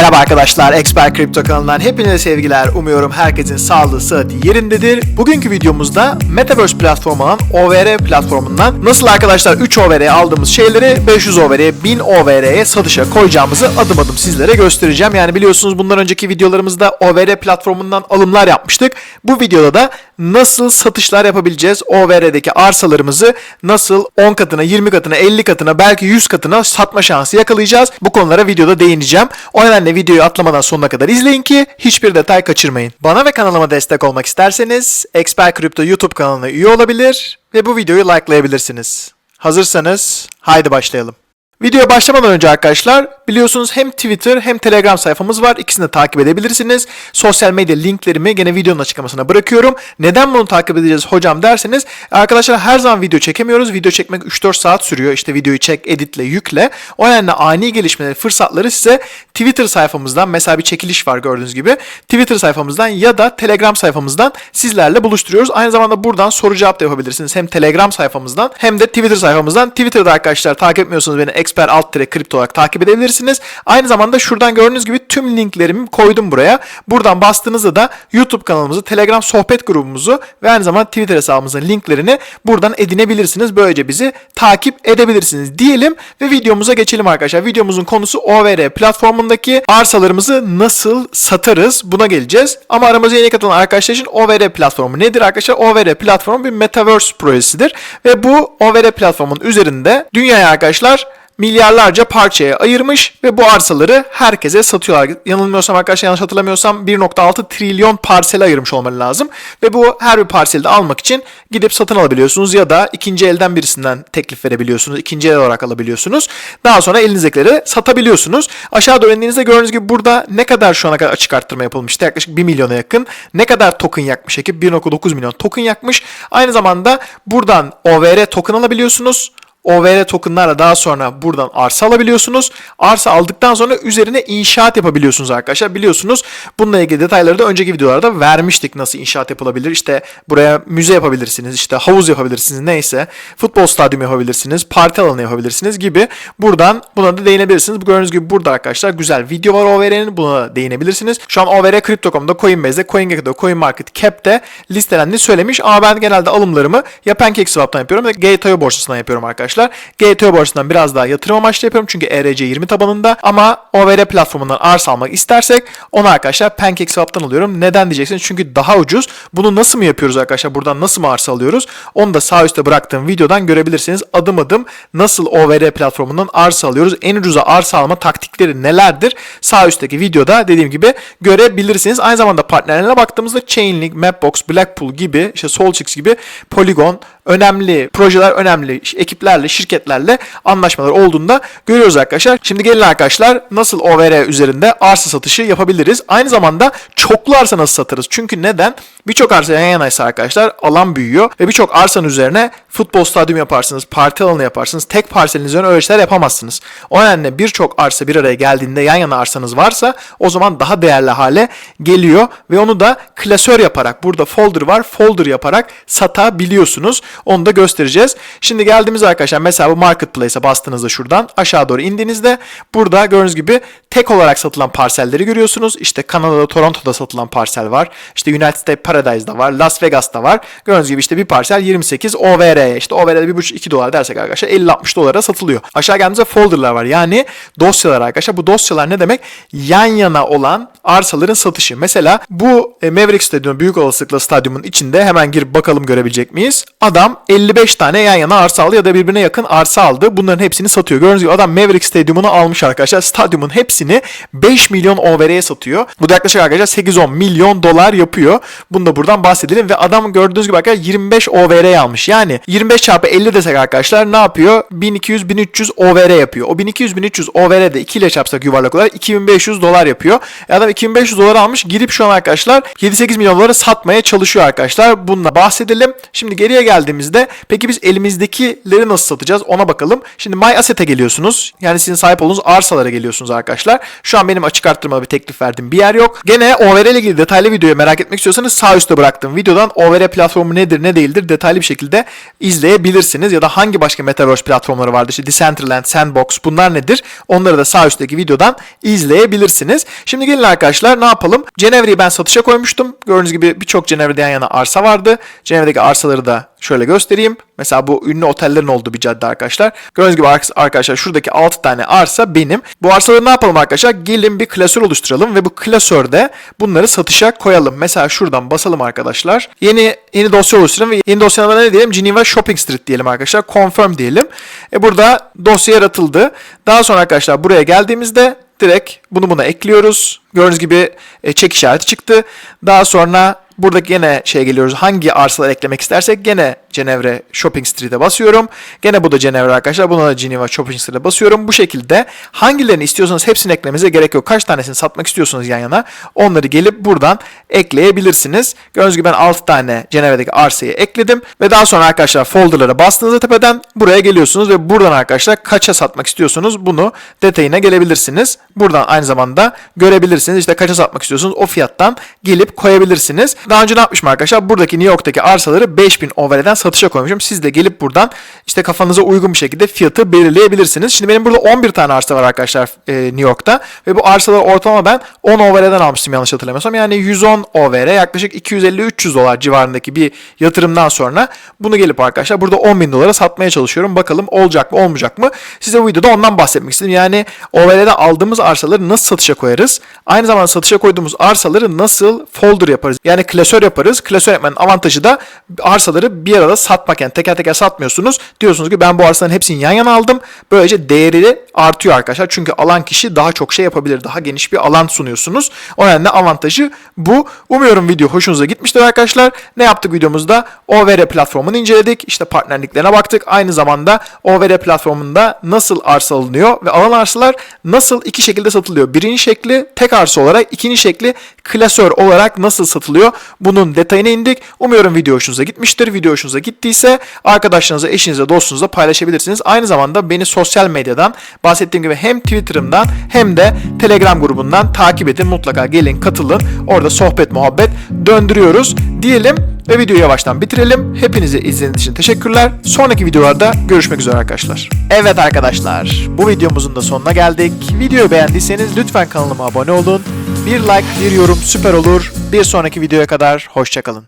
Merhaba arkadaşlar, Expert Crypto kanalından hepinize sevgiler. Umuyorum herkesin sağlığı, sıhhati yerindedir. Bugünkü videomuzda Metaverse platformu olan OVR platformundan nasıl arkadaşlar 3 OVR'ye aldığımız şeyleri 500 OVR'ye, 1000 OVR'ye satışa koyacağımızı adım adım sizlere göstereceğim. Yani biliyorsunuz bundan önceki videolarımızda OVR platformundan alımlar yapmıştık. Bu videoda da nasıl satışlar yapabileceğiz? OVR'deki arsalarımızı nasıl 10 katına, 20 katına, 50 katına, belki 100 katına satma şansı yakalayacağız. Bu konulara videoda değineceğim. O nedenle videoyu atlamadan sonuna kadar izleyin ki hiçbir detay kaçırmayın. Bana ve kanalıma destek olmak isterseniz Expert Crypto YouTube kanalına üye olabilir ve bu videoyu likelayabilirsiniz. Hazırsanız haydi başlayalım. Videoya başlamadan önce arkadaşlar biliyorsunuz hem Twitter hem Telegram sayfamız var. İkisini de takip edebilirsiniz. Sosyal medya linklerimi gene videonun açıklamasına bırakıyorum. Neden bunu takip edeceğiz hocam derseniz arkadaşlar her zaman video çekemiyoruz. Video çekmek 3-4 saat sürüyor. İşte videoyu çek, editle, yükle. O nedenle ani gelişmeleri, fırsatları size Twitter sayfamızdan mesela bir çekiliş var gördüğünüz gibi. Twitter sayfamızdan ya da Telegram sayfamızdan sizlerle buluşturuyoruz. Aynı zamanda buradan soru cevap da yapabilirsiniz. Hem Telegram sayfamızdan hem de Twitter sayfamızdan. Twitter'da arkadaşlar takip etmiyorsanız beni expert alt kripto olarak takip edebilirsiniz. Aynı zamanda şuradan gördüğünüz gibi tüm linklerimi koydum buraya. Buradan bastığınızda da YouTube kanalımızı, Telegram sohbet grubumuzu ve aynı zamanda Twitter hesabımızın linklerini buradan edinebilirsiniz. Böylece bizi takip edebilirsiniz diyelim ve videomuza geçelim arkadaşlar. Videomuzun konusu OVR platformundaki arsalarımızı nasıl satarız buna geleceğiz. Ama aramıza yeni katılan arkadaşlar için OVR platformu nedir arkadaşlar? OVR platformu bir metaverse projesidir ve bu OVR platformun üzerinde dünyaya arkadaşlar milyarlarca parçaya ayırmış ve bu arsaları herkese satıyorlar. Yanılmıyorsam arkadaşlar yanlış hatırlamıyorsam 1.6 trilyon parsele ayırmış olmaları lazım. Ve bu her bir parseli de almak için gidip satın alabiliyorsunuz ya da ikinci elden birisinden teklif verebiliyorsunuz. ikinci el olarak alabiliyorsunuz. Daha sonra elinizdekileri satabiliyorsunuz. Aşağı doğru indiğinizde gördüğünüz gibi burada ne kadar şu ana kadar açık arttırma yapılmıştı? Yaklaşık 1 milyona yakın. Ne kadar token yakmış ekip? 1.9 milyon token yakmış. Aynı zamanda buradan OVR token alabiliyorsunuz. OVR tokenlarla daha sonra buradan arsa alabiliyorsunuz. Arsa aldıktan sonra üzerine inşaat yapabiliyorsunuz arkadaşlar. Biliyorsunuz bununla ilgili detayları da önceki videolarda vermiştik nasıl inşaat yapılabilir. İşte buraya müze yapabilirsiniz, işte havuz yapabilirsiniz neyse. Futbol stadyumu yapabilirsiniz, parti alanı yapabilirsiniz gibi. Buradan buna da değinebilirsiniz. Bu gördüğünüz gibi burada arkadaşlar güzel video var OVR'nin buna da değinebilirsiniz. Şu an OVR Crypto.com'da, Coinbase'de, CoinGecko'da, CoinMarketCap'te listelendiğini söylemiş. Ama ben genelde alımlarımı ya PancakeSwap'tan yapıyorum ya Gate.io borsasından yapıyorum arkadaşlar arkadaşlar. GTO borsasından biraz daha yatırım amaçlı yapıyorum çünkü ERC20 tabanında ama OVR platformundan arsa almak istersek onu arkadaşlar PancakeSwap'tan alıyorum. Neden diyeceksiniz? Çünkü daha ucuz. Bunu nasıl mı yapıyoruz arkadaşlar? Buradan nasıl mı arsa alıyoruz? Onu da sağ üstte bıraktığım videodan görebilirsiniz. Adım adım nasıl OVR platformundan arsa alıyoruz? En ucuza arsa alma taktikleri nelerdir? Sağ üstteki videoda dediğim gibi görebilirsiniz. Aynı zamanda partnerlerine baktığımızda Chainlink, Mapbox, Blackpool gibi, işte Solchix gibi Polygon, önemli projeler, önemli ekiplerle, şirketlerle anlaşmalar olduğunda görüyoruz arkadaşlar. Şimdi gelin arkadaşlar nasıl OVR üzerinde arsa satışı yapabiliriz? Aynı zamanda çoklu arsa nasıl satarız? Çünkü neden? Birçok arsa yan yanaysa arkadaşlar alan büyüyor ve birçok arsanın üzerine futbol stadyumu yaparsınız, parti alanı yaparsınız. Tek parselin üzerine öyle şeyler yapamazsınız. O nedenle birçok arsa bir araya geldiğinde yan yana arsanız varsa o zaman daha değerli hale geliyor ve onu da klasör yaparak burada folder var folder yaparak satabiliyorsunuz. Onu da göstereceğiz. Şimdi geldiğimiz arkadaşlar mesela bu marketplace'e bastığınızda şuradan aşağı doğru indiğinizde burada gördüğünüz gibi tek olarak satılan parselleri görüyorsunuz. İşte Kanada'da Toronto'da satılan parsel var. İşte United States Paradise'da var. Las Vegas'ta var. Gördüğünüz gibi işte bir parsel 28 OVR'ye işte OVR'de 1,5-2 dolar dersek arkadaşlar 50-60 dolara satılıyor. Aşağı geldiğimizde folderlar var. Yani dosyalar arkadaşlar. Bu dosyalar ne demek? Yan yana olan arsaların satışı. Mesela bu e, Maverick Stadyumu büyük olasılıkla stadyumun içinde hemen girip bakalım görebilecek miyiz? Adam 55 tane yan yana arsa aldı ya da birbirine yakın arsa aldı. Bunların hepsini satıyor. Gördüğünüz gibi adam Maverick Stadyumunu almış arkadaşlar. Stadyumun hepsini 5 milyon OVR'ye satıyor. Bu da yaklaşık arkadaşlar 8-10 milyon dolar yapıyor. Bunu da buradan bahsedelim ve adam gördüğünüz gibi arkadaşlar 25 OVR'ye almış. Yani 25 çarpı 50 desek arkadaşlar ne yapıyor? 1200-1300 OVR yapıyor. O 1200-1300 OVR'de 2 ile çarpsak yuvarlak olarak 2500 dolar yapıyor. E adam 2500 dolar almış. Girip şu an arkadaşlar 7-8 milyon dolara satmaya çalışıyor arkadaşlar. Bununla bahsedelim. Şimdi geriye geldiğimizde peki biz elimizdekileri nasıl satacağız ona bakalım. Şimdi My Asset'e geliyorsunuz. Yani sizin sahip olduğunuz arsalara geliyorsunuz arkadaşlar. Şu an benim açık arttırma bir teklif verdiğim bir yer yok. Gene OVR ile ilgili detaylı videoyu merak etmek istiyorsanız sağ üstte bıraktığım videodan OVR platformu nedir ne değildir detaylı bir şekilde izleyebilirsiniz. Ya da hangi başka Metaverse platformları vardı? İşte Decentraland, Sandbox bunlar nedir? Onları da sağ üstteki videodan izleyebilirsiniz. Şimdi gelin arkadaşlar ne yapalım? Cenevre'yi ben satışa koymuştum. Gördüğünüz gibi birçok Cenevre'de yan yana arsa vardı. Cenevre'deki arsaları da şöyle göstereyim. Mesela bu ünlü otellerin olduğu bir cadde arkadaşlar. Gördüğünüz gibi ar- arkadaşlar şuradaki 6 tane arsa benim. Bu arsaları ne yapalım arkadaşlar? Gelin bir klasör oluşturalım ve bu klasörde bunları satışa koyalım. Mesela şuradan basalım arkadaşlar. Yeni yeni dosya oluşturalım ve yeni dosyada ne diyelim? Geneva Shopping Street diyelim arkadaşlar. Confirm diyelim. E burada dosya yaratıldı. Daha sonra arkadaşlar buraya geldiğimizde direkt bunu buna ekliyoruz. Gördüğünüz gibi e, çek işareti çıktı. Daha sonra burada gene şey geliyoruz. Hangi arsalar eklemek istersek gene Cenevre Shopping Street'e basıyorum. Gene bu da Cenevre arkadaşlar. Buna da Geneva Shopping Street'e basıyorum. Bu şekilde hangilerini istiyorsanız hepsini eklemenize gerek yok. Kaç tanesini satmak istiyorsanız yan yana onları gelip buradan ekleyebilirsiniz. Gördüğünüz gibi ben 6 tane Cenevre'deki arsayı ekledim. Ve daha sonra arkadaşlar folderlara bastığınızda tepeden buraya geliyorsunuz ve buradan arkadaşlar kaça satmak istiyorsunuz bunu detayına gelebilirsiniz. Buradan aynı zamanda görebilirsiniz. İşte kaça satmak istiyorsunuz o fiyattan gelip koyabilirsiniz. Daha önce ne yapmışım arkadaşlar? Buradaki New York'taki arsaları 5000 overhead'den satışa koymuşum. Siz de gelip buradan işte kafanıza uygun bir şekilde fiyatı belirleyebilirsiniz. Şimdi benim burada 11 tane arsa var arkadaşlar e, New York'ta ve bu arsaları ortalama ben 10 overhead'den almıştım yanlış hatırlamıyorsam. Yani 110 over yaklaşık 250-300 dolar civarındaki bir yatırımdan sonra bunu gelip arkadaşlar burada 10 bin dolara satmaya çalışıyorum. Bakalım olacak mı olmayacak mı? Size bu videoda ondan bahsetmek istedim. Yani overhead'den aldığımız arsaları nasıl satışa koyarız? Aynı zamanda satışa koyduğumuz arsaları nasıl folder yaparız? Yani klasör yaparız. Klasör yapmanın avantajı da arsaları bir arada satmak. Yani teker teker satmıyorsunuz. Diyorsunuz ki ben bu arsaların hepsini yan yana aldım. Böylece değeri artıyor arkadaşlar. Çünkü alan kişi daha çok şey yapabilir. Daha geniş bir alan sunuyorsunuz. O nedenle avantajı bu. Umuyorum video hoşunuza gitmiştir arkadaşlar. Ne yaptık videomuzda? OVR platformunu inceledik. İşte partnerliklerine baktık. Aynı zamanda OVR platformunda nasıl arsa alınıyor ve alan arsalar nasıl iki şekilde satılıyor. Birinci şekli tek arsa olarak, ikinci şekli klasör olarak nasıl satılıyor? Bunun detayına indik. Umuyorum video hoşunuza gitmiştir. Video hoşunuza gittiyse arkadaşlarınıza, eşinize, dostunuza paylaşabilirsiniz. Aynı zamanda beni sosyal medyadan bahsettiğim gibi hem Twitter'ımdan hem de Telegram grubundan takip edin. Mutlaka gelin katılın. Orada sohbet muhabbet döndürüyoruz diyelim ve videoyu yavaştan bitirelim. Hepinize izlediğiniz için teşekkürler. Sonraki videolarda görüşmek üzere arkadaşlar. Evet arkadaşlar bu videomuzun da sonuna geldik. Videoyu beğendiyseniz lütfen kanalıma abone olun. Bir like, bir yorum süper olur. Bir sonraki videoya kadar hoşçakalın.